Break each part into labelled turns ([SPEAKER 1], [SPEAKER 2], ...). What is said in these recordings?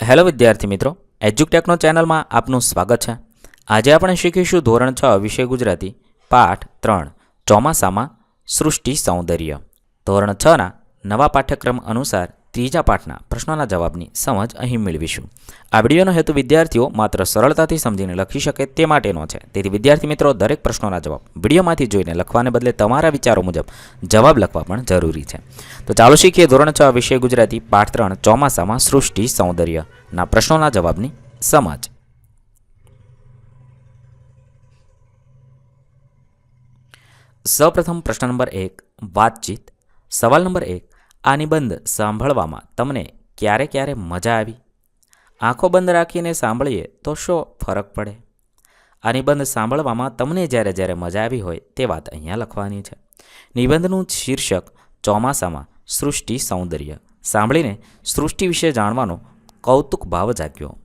[SPEAKER 1] Hello વિદ્યાર્થી મિત્રો, એજ્યુકટેકનો ચેનલમાં આપનું સ્વાગત છે. આજે આપણે શીખીશું ધોરણ છ વિષય ગુજરાતી, પાઠ ત્રણ, ચોમાસામાં સૃષ્ટિ સૌંદર્ય. ધોરણ છના નવા પાઠ્યક્રમ અનુસાર ત્રીજા પાઠના પ્રશ્નોના જવાબની સમજ અહીં મેળવીશું. આ વિડીયોનો હેતુ વિદ્યાર્થીઓ માત્ર સરળતાથી સમજીને લખી શકે તે માટેનો છે. તેથી વિદ્યાર્થી મિત્રો, દરેક પ્રશ્નોના જવાબ વિડીયોમાંથી જોઈને લખવાને બદલે તમારા વિચારો મુજબ જવાબ લખવા પણ જરૂરી છે. તો ચાલો શીખીએ ધોરણ છ વિષય ગુજરાતી, પાઠ ત્રણ ચોમાસામાં સૃષ્ટિ સૌંદર્યના પ્રશ્નોના જવાબની સમજ. સૌપ્રથમ પ્રશ્ન નંબર એક, વાતચીત. સવાલ નંબર એક આ નિબંધ સાંભળવામાં તમને ક્યારે ક્યારે મજા આવી? આંખો બંધ રાખીને સાંભળીએ તો શો ફરક પડે? આ નિબંધ સાંભળવામાં તમને જ્યારે જ્યારે મજા આવી હોય તે વાત અહીંયા લખવાની છે. નિબંધનું શીર્ષક ચોમાસામાં સૃષ્ટિ સૌંદર્ય. સાંભળીને સૃષ્ટિ વિશે જાણવાનો કૌતુક ભાવ જાગ્યો.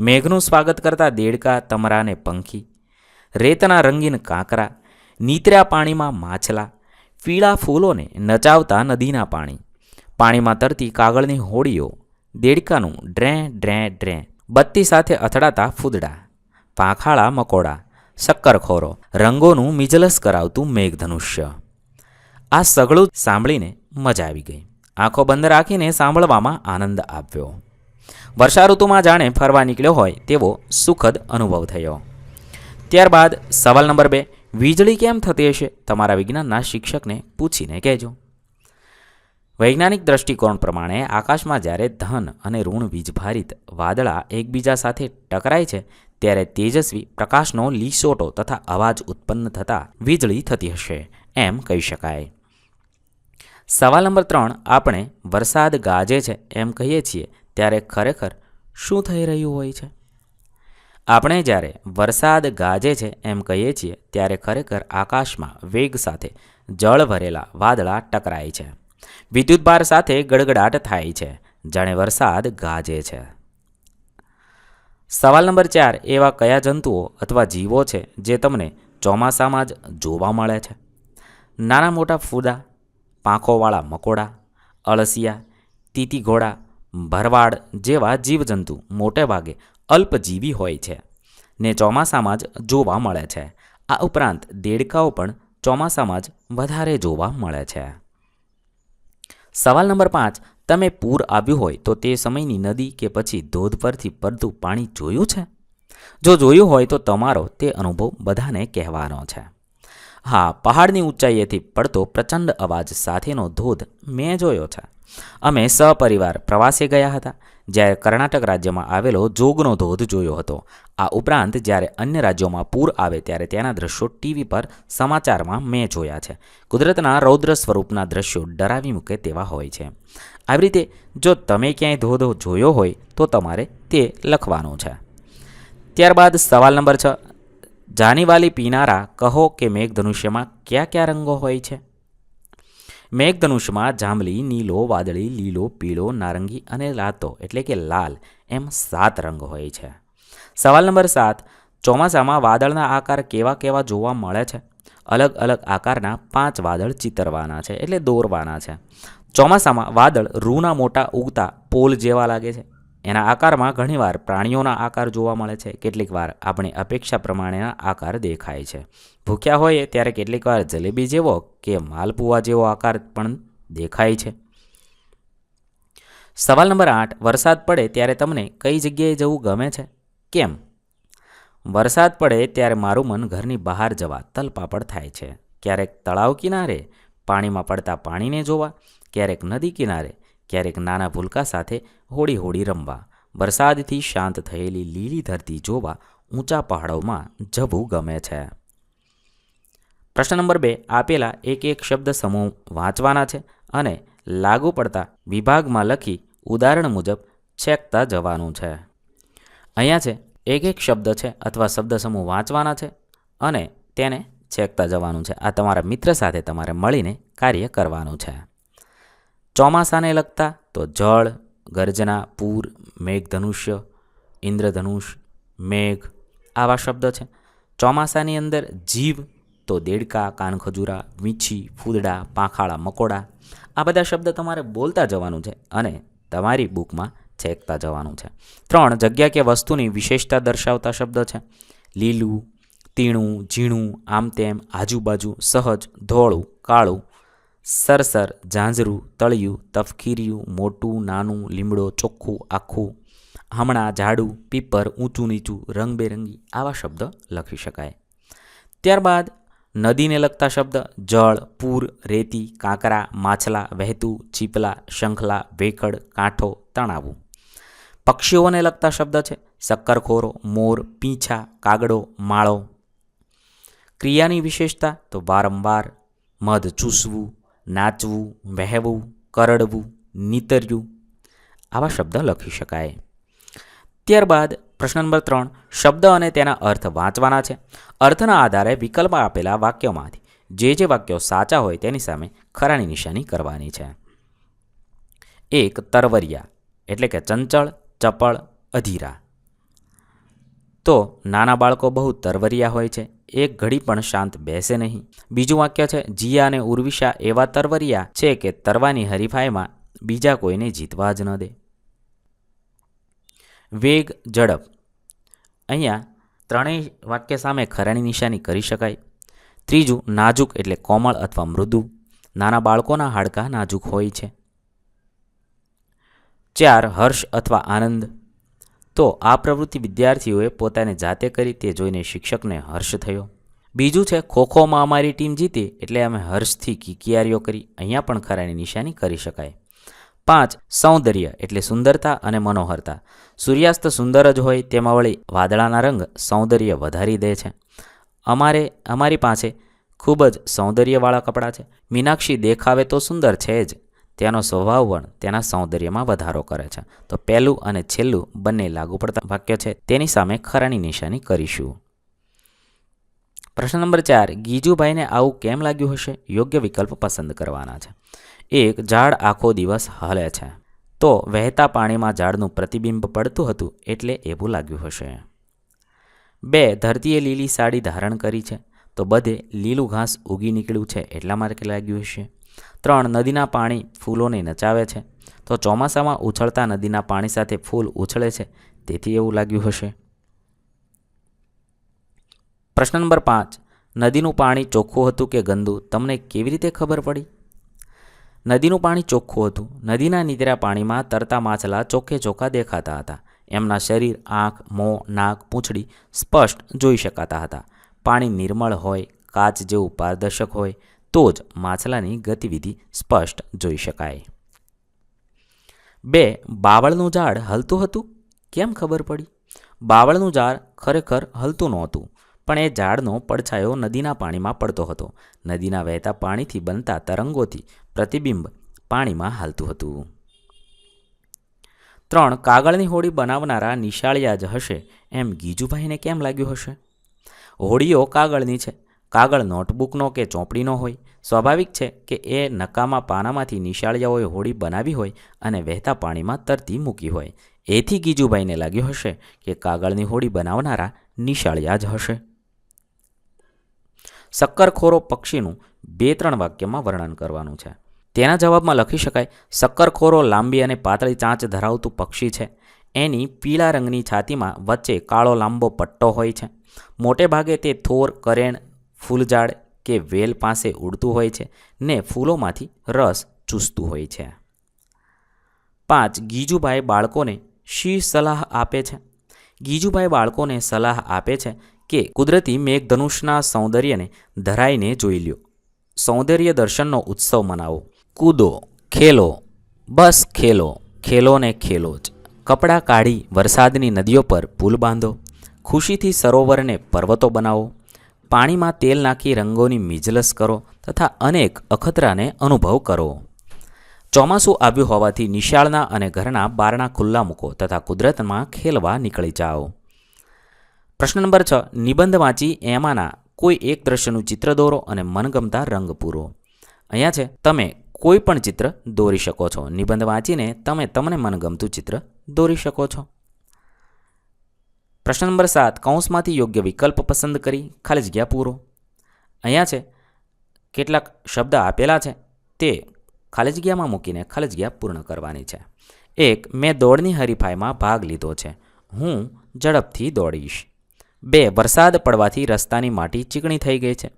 [SPEAKER 1] મેઘનું સ્વાગત કરતા દેડકા તમરાને પંખી. રેતના રંગીન કાંકરા. નીતર્યા પાણીમાં માછલા. પીળા ફૂલોને નચાવતા નદીના પાણી. પાણીમાં તરતી કાગળની હોડીઓ, દેડકાનું ડ્રે ડ્રે ડ્રે, બત્તી સાથે અથડાતા ફૂદડા, પાંખાળા મકોડા, શક્કરખોરો, રંગોનું મિજલસ કરાવતું મેઘધનુષ્ય. આ સગળું સાંભળીને મજા આવી ગઈ. આંખો બંધ રાખીને સાંભળવામાં આનંદ આવ્યો. વર્ષા ઋતુમાં જાણે ફરવા નીકળ્યો હોય તેવો સુખદ અનુભવ થયો. ત્યારબાદ સવાલ નંબર બે, વીજળી કેમ થતી હશે? તમારા વિજ્ઞાનના શિક્ષકને પૂછીને કહેજો. વૈજ્ઞાનિક દ્રષ્ટિકોણ પ્રમાણે આકાશમાં જ્યારે ધન અને ઋણ વીજભારિત વાદળા એકબીજા સાથે ટકરાય છે, ત્યારે તેજસ્વી પ્રકાશનો લીસોટો તથા અવાજ ઉત્પન્ન થતાં વીજળી થતી હશે, એમ કહી શકાય. સવાલ નંબર ત્રણ, આપણે વરસાદ ગાજે છે એમ કહીએ છીએ, ત્યારે ખરેખર શું થઈ રહ્યું હોય છે? આપણે જ્યારે વરસાદ ગાજે છે એમ કહીએ છીએ, ત્યારે ખરેખર આકાશમાં વેગ સાથે જળ ભરેલા વાદળા ટકરાય છે. વિદ્યુતભાર સાથે ગડગડાટ થાય છે, જાણે વરસાદ ગાજે છે. સવાલ નંબર ચાર, એવા કયા જંતુઓ અથવા જીવો છે જે તમને ચોમાસામાં જ જોવા મળે છે? નાના મોટા ફૂદા, પાંખોવાળા મકોડા, અળસિયા તીતી ઘોડા ભરવાડ જેવા જીવજંતુ મોટે ભાગે અલ્પજીવી હોય છે, ને ચોમાસામાં જ જોવા મળે છે. આ ઉપરાંત દેડકાઓ પણ ચોમાસામાં જ વધારે જોવા મળે છે. સવાલ નંબર પાંચ, તમે પૂર આવ્યું હોય તો તે સમયની નદી કે પછી ધોધ પરથી પડતું પાણી જોયું છે? જો જોયું હોય તો તમારો તે અનુભવ બધાને કહેવાનો છે. હા, પહાડની ઊંચાઈએથી પડતો પ્રચંડ અવાજ સાથેનો ધોધ મેં જોયો છે. અમે સપરિવાર પ્રવાસે ગયા હતા. જ્યારે કર્ણાટક રાજ્યમાં આવેલો જોગનો ધોધ જોયો હતો. આ ઉપરાંત જ્યારે અન્ય રાજ્યોમાં પૂર આવે ત્યારે ત્યાંના દ્રશ્યો ટીવી પર સમાચારમાં મેં જોયા છે. કુદરતના રૌદ્ર સ્વરૂપના દ્રશ્યો ડરાવી મૂકે તેવા હોય છે. આવી રીતે જો તમે ક્યાંય ધોધ જોયો હોય તો તમારે તે લખવાનું છે. ત્યારબાદ સવાલ નંબર છ. જાનીવાલી પીનારા કહો કે મેઘધનુષ્યમાં કયા કયા રંગો હોય છે? મેઘધનુષ્યમાં જાંબલી, નીલો, વાદળી, લીલો, પીળો, નારંગી અને લાતો એટલે કે લાલ એમ સાત રંગ હોય છે. સવાલ નંબર સાત, ચોમાસામાં વાદળના આકાર કેવા કેવા જોવા મળે છે? અલગ અલગ આકારના પાંચ વાદળ ચિતરવાના છે એટલે દોરવાના છે. ચોમાસામાં વાદળ રૂના મોટા ઉગતા પોલ જેવા લાગે છે. એના આકારમાં ઘણીવાર પ્રાણીઓના આકાર જોવા મળે છે. કેટલીક વાર આપણી અપેક્ષા પ્રમાણેના આકાર દેખાય છે. ભૂખ્યા હોઈએ ત્યારે કેટલીક વાર જલેબી જેવો કે માલપુઆ જેવો આકાર પણ દેખાય છે. સવાલ નંબર આઠ, વરસાદ પડે ત્યારે તમને કઈ જગ્યાએ જવું ગમે છે? કેમ? વરસાદ પડે ત્યારે મારું મન ઘરની બહાર જવા તલપાપડ થાય છે. ક્યારેક તળાવ કિનારે, પાણીમાં પડતા પાણીને જોવા, ક્યારેક નદી કિનારે ક્યારેક નાના ભૂલકા સાથે હોળી હોળી રમવા. વરસાદથી શાંત થયેલી લીલી ધરતી જોવા ઊંચા પહાડોમાં જવું ગમે છે. પ્રશ્ન નંબર બે, આપેલા એક એક શબ્દ સમૂહ વાંચવાના છે અને લાગુ પડતા વિભાગમાં લખી ઉદાહરણ મુજબ છેકતા જવાનું છે. અહીંયા છે એક એક શબ્દ છે અથવા શબ્દ સમૂહ વાંચવાના છે અને તેને છેકતા જવાનું છે. આ તમારા મિત્ર સાથે તમારે મળીને કાર્ય કરવાનું છે. ચોમાસાને લગતા તો જળ, ગર્જના, પૂર, મેઘધનુષ્ય, ઇન્દ્રધનુષ, મેઘ આવા શબ્દ છે. ચોમાસાની અંદર જીવ તો દેડકા, કાનખજૂરા, વીંછી, ફૂદડા, પાંખાળા, મકોડા આ બધા શબ્દ તમારે બોલતા જવાનું છે અને તમારી બુકમાં છેકતા જવાનું છે. ત્રણ જગ્યા કે વસ્તુની વિશેષતા દર્શાવતા શબ્દ છે. લીલું, તીણું, ઝીણું આમ તેમ આજુબાજુ, સહજ, ધોળું, કાળું સરસર ઝાંઝરું, તળિયું તફકીરિયું મોટું, નાનું, લીમડો, ચોખ્ખું, આખું, હમણાં ઝાડું, પીપર, ઊંચું, નીચું, રંગબેરંગી આવા શબ્દ લખી શકાય. ત્યારબાદ નદીને લગતા શબ્દ જળ, પૂર, રેતી, કાંકરા, માછલા, વહેતું, ચીપલા, શંખલા, વેકડ, કાંઠો, તણાવું. પક્ષીઓને લગતા શબ્દ છે. શક્કરખોરો, મોર, પીંછા, કાગડો, માળો. ક્રિયાની વિશેષતા તો વારંવાર મધ ચૂસવું નાચવું, વહેવું, કરડવું નીતર્યું આવા શબ્દ લખી શકાય. ત્યારબાદ પ્રશ્ન નંબર ત્રણ, શબ્દ અને તેના અર્થ વાંચવાના છે. અર્થના આધારે વિકલ્પ આપેલા વાક્યોમાંથી જે જે વાક્યો સાચા હોય તેની સામે ખરાની નિશાની કરવાની છે. એક તરવરિયા, એટલે કે ચંચળ, ચપળ, અધીરા. તો નાના બાળકો બહુ તરવરિયા હોય છે. એક ઘડી પણ શાંત બેસે નહીં. બીજું વાક્ય છે, જીયા અને ઉર્વિશા એવા તરવરિયા છે કે તરવાની હરીફાઈમાં બીજા કોઈને જીતવા જ ન દે. વેગ, ઝડપ. અહીંયા ત્રણેય વાક્ય સામે ખરાની નિશાની કરી શકાય. ત્રીજું, નાજુક એટલે કોમળ અથવા મૃદુ. નાના બાળકોના હાડકાં નાજુક હોય છે. ચાર, હર્ષ અથવા આનંદ. તો આ પ્રવૃત્તિ વિદ્યાર્થીઓએ પોતાને જાતે કરી તે જોઈને શિક્ષકને હર્ષ થયો. બીજું છે, ખોખોમાં અમારી ટીમ જીતી એટલે અમે હર્ષથી કિકિયારીઓ કરી, અહીંયા પણ ખરાની નિશાની કરી શકાય. પાંચ, સૌંદર્ય એટલે સુંદરતા અને મનોહરતા. સૂર્યાસ્ત સુંદર જ હોય તેમાં વળી વાદળાના રંગ સૌંદર્ય વધારી દે છે. અમારે, અમારી પાસે ખૂબ જ સૌંદર્યવાળા કપડાં છે. મીનાક્ષી દેખાવે તો સુંદર છે જ. તેનો સ્વભાવ પણ તેના સૌંદર્યમાં વધારો કરે છે. તો પહેલું અને છેલ્લું બંને લાગુ પડતા વાક્ય છે. તેની સામે ખરાની નિશાની કરીશું. પ્રશ્ન નંબર ચાર, ગીજુભાઈને આવું કેમ લાગ્યું હશે? યોગ્ય વિકલ્પ પસંદ કરવાના છે. એક, ઝાડ આખો દિવસ હલે છે. તો વહેતા પાણીમાં ઝાડનું પ્રતિબિંબ પડતું હતું એટલે એવું લાગ્યું હશે. બે, ધરતીએ લીલી સાડી ધારણ કરી છે. તો બધે લીલું ઘાસ ઉગી નીકળ્યું છે એટલા માટે લાગ્યું હશે. ત્રણ નદીના પાણી ફૂલોને નચાવે છે. તો ચોમાસામાં ઉછળતા નદીના પાણી સાથે ફૂલ ઉછળે છે. તેથી એવું લાગ્યું હશે. પ્રશ્ન નંબર પાંચ. નદીનું પાણી ચોખ્ખું હતું કે ગંદુ? તમને કેવી રીતે ખબર પડી? નદીનું પાણી ચોખ્ખું હતું. નદીના નીતરા પાણીમાં તરતા માછલા ચોખ્ખે ચોખ્ખા દેખાતા હતા. એમના શરીર, આંખ, મોં, નાક, પૂંછડી સ્પષ્ટ જોઈ શકાતા હતા. પાણી નિર્મળ હોય, કાચ જેવું પારદર્શક હોય તો જ માછલાની ગતિવિધિ સ્પષ્ટ જોઈ શકાય. બે, બાવળનું ઝાડ હલતું હતું? કેમ ખબર પડી? બાવળનું ઝાડ ખરેખર હલતું નહોતું, પણ એ ઝાડનો પડછાયો નદીના પાણીમાં પડતો હતો. નદીના વહેતા પાણીથી બનતા તરંગોથી પ્રતિબિંબ પાણીમાં હાલતું હતું. ત્રણ, કાગળની હોડી બનાવનારા નિશાળિયા જ હશે એમ ગીજુભાઈને કેમ લાગ્યું હશે? હોડીઓ કાગળની છે. કાગળ નોટબુકનો કે ચોપડીનો હોય. સ્વાભાવિક છે કે એ નકામા પાનામાંથી નિશાળિયાઓએ હોડી બનાવી હોય અને વહેતા પાણીમાં તરતી મૂકી હોય. એથી ગીજુભાઈને લાગ્યું હશે કે કાગળની હોડી બનાવનારા નિશાળિયા જ હશે. શક્કરખોરો પક્ષીનું બે ત્રણ વાક્યમાં વર્ણન કરવાનું છે. તેના જવાબમાં લખી શકાય, શક્કરખોરો લાંબી અને પાતળી ચાંચ ધરાવતું પક્ષી છે. એની પીળા રંગની છાતીમાં વચ્ચે કાળો લાંબો પટ્ટો હોય છે. મોટે ભાગે તે થોર, કરેણ ફૂલઝાડ કે વેલ પાસે ઉડતું હોય છે ને ફૂલોમાંથી રસ ચૂસતું હોય છે. પાંચ, ગીજુભાઈ બાળકોને શી સલાહ આપે છે? ગીજુભાઈ બાળકોને સલાહ આપે છે કે કુદરતી મેઘધનુષના સૌંદર્યને ધરાઈને જોઈ લ્યો. સૌંદર્ય દર્શનનો ઉત્સવ મનાવો. કૂદો, ખેલો, બસ ખેલો ખેલો ને ખેલો જ. કપડાં કાઢી વરસાદની નદીઓ પર પુલ બાંધો. ખુશીથી સરોવરને પર્વતો બનાવો. પાણીમાં તેલ નાખી રંગોની મિજલસ કરો તથા અનેક અખતરાને અનુભવ કરો. ચોમાસું આવ્યું હોવાથી નિશાળના અને ઘરના બારણા ખુલ્લા મૂકો તથા કુદરતમાં ખેલવા નીકળી જાઓ. પ્રશ્ન નંબર છ. નિબંધ વાંચી એમાંના કોઈ એક દ્રશ્યનું ચિત્ર દોરો અને મનગમતા રંગ પૂરો. અહીંયા છે, તમે કોઈ પણ ચિત્ર દોરી શકો છો. નિબંધ વાંચીને તમે તમને મનગમતું ચિત્ર દોરી શકો છો. પ્રશ્ન નંબર સાત, કૌંસમાંથી યોગ્ય વિકલ્પ પસંદ કરી, ખાલી જગ્યા પૂરો. અહીંયા છે, કેટલાક શબ્દ આપેલા છે, તે ખાલી જગ્યામાં મૂકીને ખાલી જગ્યા પૂર્ણ કરવાની છે. એક, મેં દોડની હરીફાઈમાં ભાગ લીધો છે. હું ઝડપથી દોડીશ. બે, વરસાદ પડવાથી રસ્તાની માટી ચીકણી થઈ ગઈ છે.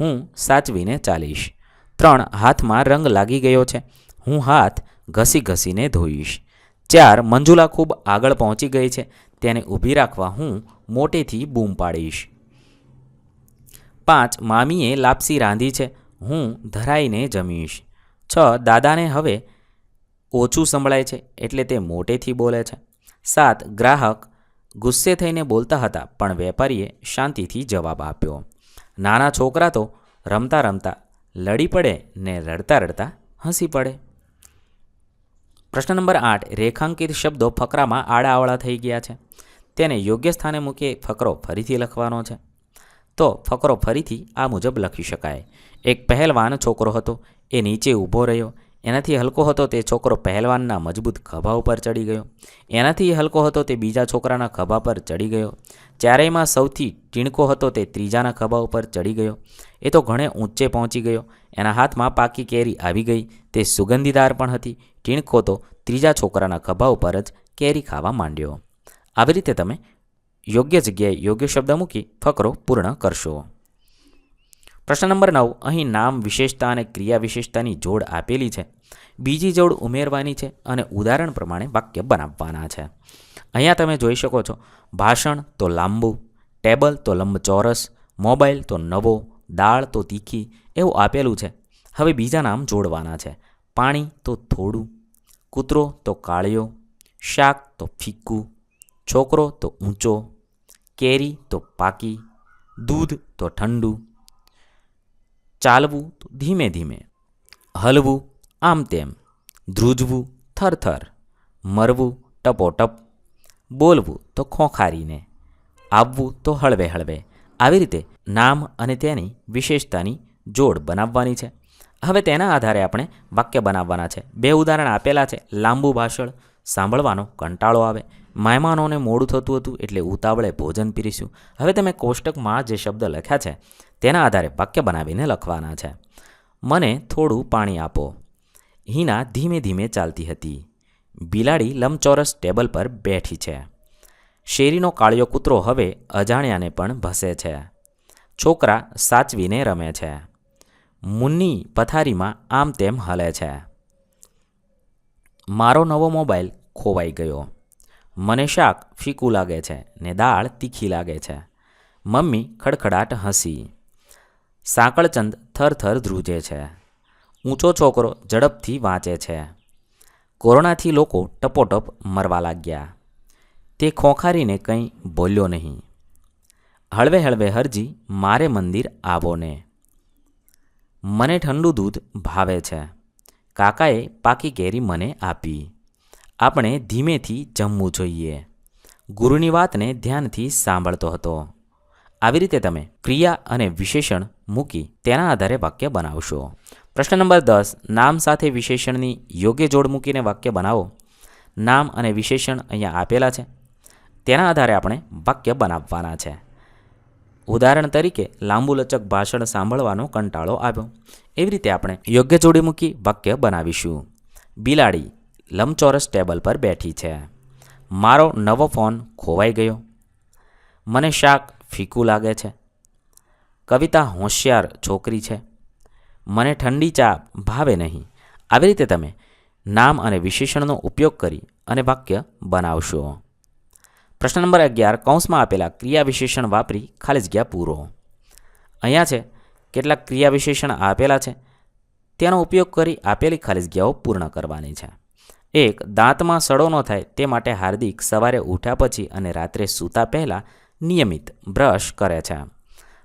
[SPEAKER 1] હું સાચવીને ચાલીશ. ત્રણ, હાથમાં રંગ લાગી ગયો છે. હું હાથ ઘસી ઘસીને ધોઈશ. ચાર, મંજુલા ખૂબ આગળ પહોંચી ગઈ છે. તેને ઊભી રાખવા હું મોટેથી બૂમ પાડીશ. પાંચ, મામીએ લાપસી રાંધી છે. હું ધરાઈને જમીશ. છ, દાદાને હવે ઓછું સંભળાય છે એટલે તે મોટેથી બોલે છે. સાત, ગ્રાહક ગુસ્સે થઈને બોલતા હતા, પણ વેપારીએ શાંતિથી જવાબ આપ્યો. નાના છોકરા તો રમતા રમતા લડી પડે ને રડતા રડતા હસી પડે. પ્રશ્ન નંબર આઠ, રેખાંકિત શબ્દો ફકરામાં આડાઆવળા થઈ ગયા છે. તેને યોગ્ય સ્થાને મૂકી ફકરો ફરીથી લખવાનો છે. તો ફકરો ફરીથી આ મુજબ લખી શકાય. એક પહેલવાન છોકરો હતો, એ નીચે ઊભો રહ્યો એનાથી હલકો હતો તે છોકરો પહેલવાનના મજબૂત ખભા ઉપર ચડી ગયો. એનાથી હલકો હતો તે બીજા છોકરાના ખભા પર ચડી ગયો. ચારેયમાં સૌથી ટીણકો હતો તે ત્રીજાના ખભા ઉપર ચડી ગયો. એ તો ઘણે ઊંચે પહોંચી ગયો. એના હાથમાં પાકી કેરી આવી ગઈ. તે સુગંધીદાર પણ હતી. ટીણકો તો ત્રીજા છોકરાના ખભા ઉપર જ કેરી ખાવા માંડ્યો. આવી રીતે તમે યોગ્ય જગ્યાએ યોગ્ય શબ્દ મૂકી ફકરો પૂર્ણ કરશો. પ્રશ્ન નંબર નવ, અહીં નામ વિશેષતા અને ક્રિયા વિશેષતાની જોડ આપેલી છે. બીજી જોડ ઉમેરવાની છે અને ઉદાહરણ પ્રમાણે વાક્ય બનાવવાના છે. અહીંયા તમે જોઈ શકો છો, ભાષણ તો લાંબુ, ટેબલ તો લંબચોરસ, મોબાઈલ તો નવો, દાળ તો તીખી, એવું આપેલું છે. હવે બીજા નામ જોડવાના છે. પાણી તો થોડું, કૂતરો તો કાળિયો, શાક તો ફીક્કું, છોકરો તો ઊંચો, કેરી તો પાકી, દૂધ તો ઠંડુ ચાલવું તો ધીમે ધીમે, હલવું આમ તેમ, ધ્રુજવું થરથર, મરવું ટપોટપ, બોલવું તો ખોખારીને, આવવું તો હળવે હળવે. આવી રીતે નામ અને તેની વિશેષતાની જોડ બનાવવાની છે. હવે તેના આધારે આપણે વાક્ય બનાવવાના છે. બે ઉદાહરણ આપેલા છે. લાંબુ ભાષણ, સાંભળવાનો કંટાળો આવે. મહેમાનોને મોડું થતું હતું એટલે ઉતાવળે ભોજન પીરીશું. હવે તમે કોષ્ટકમાં જે શબ્દ લખ્યા છે, તેના આધારે વાક્ય બનાવીને લખવાના છે. મને થોડું પાણી આપો. હિના ધીમે ધીમે ચાલતી હતી. બિલાડી લંબચોરસ ટેબલ પર બેઠી છે. શેરીનો કાળિયો કૂતરો હવે અજાણ્યાને પણ ભસે છે. છોકરા સાચવીને રમે છે. મુન્ની પથારીમાં આમ તેમ હલે છે. મારો નવો મોબાઈલ ખોવાઈ ગયો. મને શાક ફીકું લાગે છે ને દાળ તીખી લાગે છે. મમ્મી ખડખડાટ હસી. સાંકળચંદ થરથર ધ્રુજે છે. ઊંચો છોકરો ઝડપથી વાંચે છે. કોરોનાથી લોકો ટપોટપ મરવા લાગ્યા. તે ખોખારીને કંઈ બોલ્યો નહીં. હળવે હળવે હરજી, મારે મંદિર આવો ને. મને ઠંડુ દૂધ ભાવે છે. કાકાએ પાકી કેરી મને આપી. આપણે ધીમેથી જમવું જોઈએ. ગુરુની વાતને ધ્યાનથી સાંભળતો હતો. આવી રીતે તમે ક્રિયા અને વિશેષણ મૂકી તેના આધારે વાક્ય બનાવશો. પ્રશ્ન નંબર દસ, નામ સાથે વિશેષણની યોગ્ય જોડ મૂકીને વાક્ય બનાવો. નામ અને વિશેષણ અહીંયા આપેલા છે. તેના આધારે આપણે વાક્ય બનાવવાના છે. ઉદાહરણ તરીકે, લાંબુ લચક ભાષણ સાંભળવાનો કંટાળો આવ્યો. એવી રીતે આપણે યોગ્ય જોડી મૂકી વાક્ય બનાવીશું. બિલાડી લંબચોરસ ટેબલ પર બેઠી છે. મારો નવો ફોન ખોવાઈ ગયો. મને શાક ફીકું લાગે છે. કવિતા હોશિયાર છોકરી છે. મને ઠંડી ચા ભાવે નહીં. આવી રીતે તમે નામ અને વિશેષણનો ઉપયોગ કરી અને વાક્ય બનાવશો. પ્રશ્ન નંબર અગિયાર, કૌંસમાં આપેલા ક્રિયા વિશેષણ વાપરી ખાલી જગ્યા પૂરો. અહીંયા છે, કેટલાક ક્રિયા વિશેષણ આપેલા છે. તેનો ઉપયોગ કરી આપેલી ખાલી જગ્યાઓ પૂર્ણ કરવાની છે. એક દાંતમાં સડો ન થાય તે માટે હાર્દિક સવારે ઉઠ્યા પછી અને રાત્રે સૂતા પહેલાં નિયમિત બ્રશ કરે છે.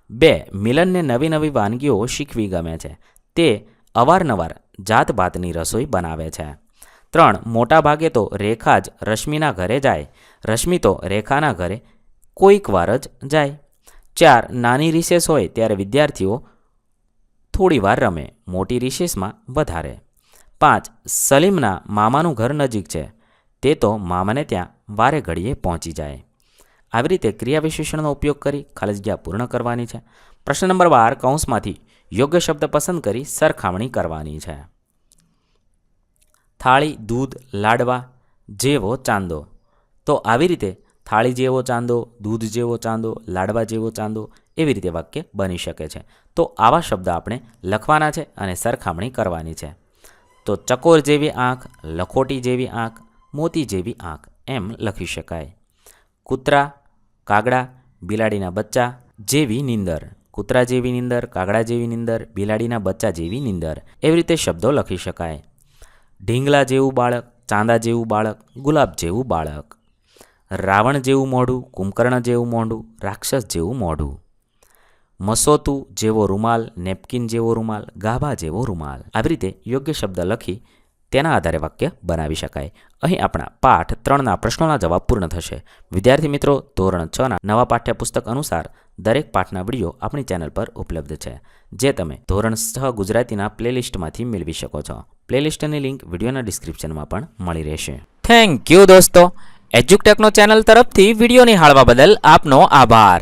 [SPEAKER 1] બે, મિલનને નવી નવી વાનગીઓ શીખવી ગમે છે. તે અવારનવાર જાતભાતની રસોઈ બનાવે છે. ત્રણ મોટા ભાગે તો રેખા જ રશ્મિના ઘરે જાય. રશ્મિ તો રેખાના ઘરે કોઈક વાર જ જાય. ચાર, નાની રિસેસ હોય ત્યારે વિદ્યાર્થીઓ થોડી વાર રમે. મોટી રિસેસમાં વધારે. પાંચ સલીમના મામાનું ઘર નજીક છે. તે તો મામાને ત્યાં વારે ઘડીએ પહોંચી જાય. આવી રીતે ક્રિયા વિશેષણનો ઉપયોગ કરી ખાલી જગ્યા પૂર્ણ કરવાની છે. પ્રશ્ન નંબર બાર, કૌંસમાંથી યોગ્ય શબ્દ પસંદ કરી સરખામણી કરવાની છે. થાળી, દૂધ, લાડવા જેવો ચાંદો. તો આવી રીતે થાળી જેવો ચાંદો, દૂધ જેવો ચાંદો, લાડવા જેવો ચાંદો એવી રીતે વાક્ય બની શકે છે. તો આવા શબ્દ આપણે લખવાના છે અને સરખામણી કરવાની છે. તો ચકોર જેવી આંખ, લખોટી જેવી આંખ, મોતી જેવી આંખ એમ લખી શકાય. કૂતરા, કાગડા, બિલાડીના બચ્ચા જેવી નીંદર. કૂતરા જેવી નીંદર, કાગડા જેવી નીંદર, બિલાડીના બચ્ચા જેવી નીંદર એવી રીતે શબ્દો લખી શકાય. ઢીંગલા જેવું બાળક, ચાંદા જેવું બાળક, ગુલાબ જેવું બાળક. રાવણ જેવું મોઢું, કુંભકર્ણ જેવું મોઢું, રાક્ષસ જેવું મોઢું. મસોતું જેવો રૂમાલ, નેપકિન જેવો રૂમાલ, ગાભા જેવો રૂમાલ. આવી રીતે યોગ્ય શબ્દ લખી તેના આધારે વાક્ય બનાવી શકાય. અહીં આપણા પાઠ ત્રણના પ્રશ્નોના જવાબ પૂર્ણ થશે. વિદ્યાર્થી મિત્રો, ધોરણ છના નવા પાઠ્યપુસ્તક અનુસાર દરેક પાઠના વીડિયો આપણી ચેનલ પર ઉપલબ્ધ છે, જે તમે ધોરણ છ ગુજરાતીના પ્લેલિસ્ટમાંથી મેળવી શકો છો. પ્લેલિસ્ટની લિંક વિડીયોના ડિસ્ક્રિપ્શનમાં પણ મળી રહેશે. થેન્ક યુ દોસ્તો. એજ્યુકટેકનો ચેનલ તરફથી વીડિયો નિહાળવા બદલ આપનો આભાર.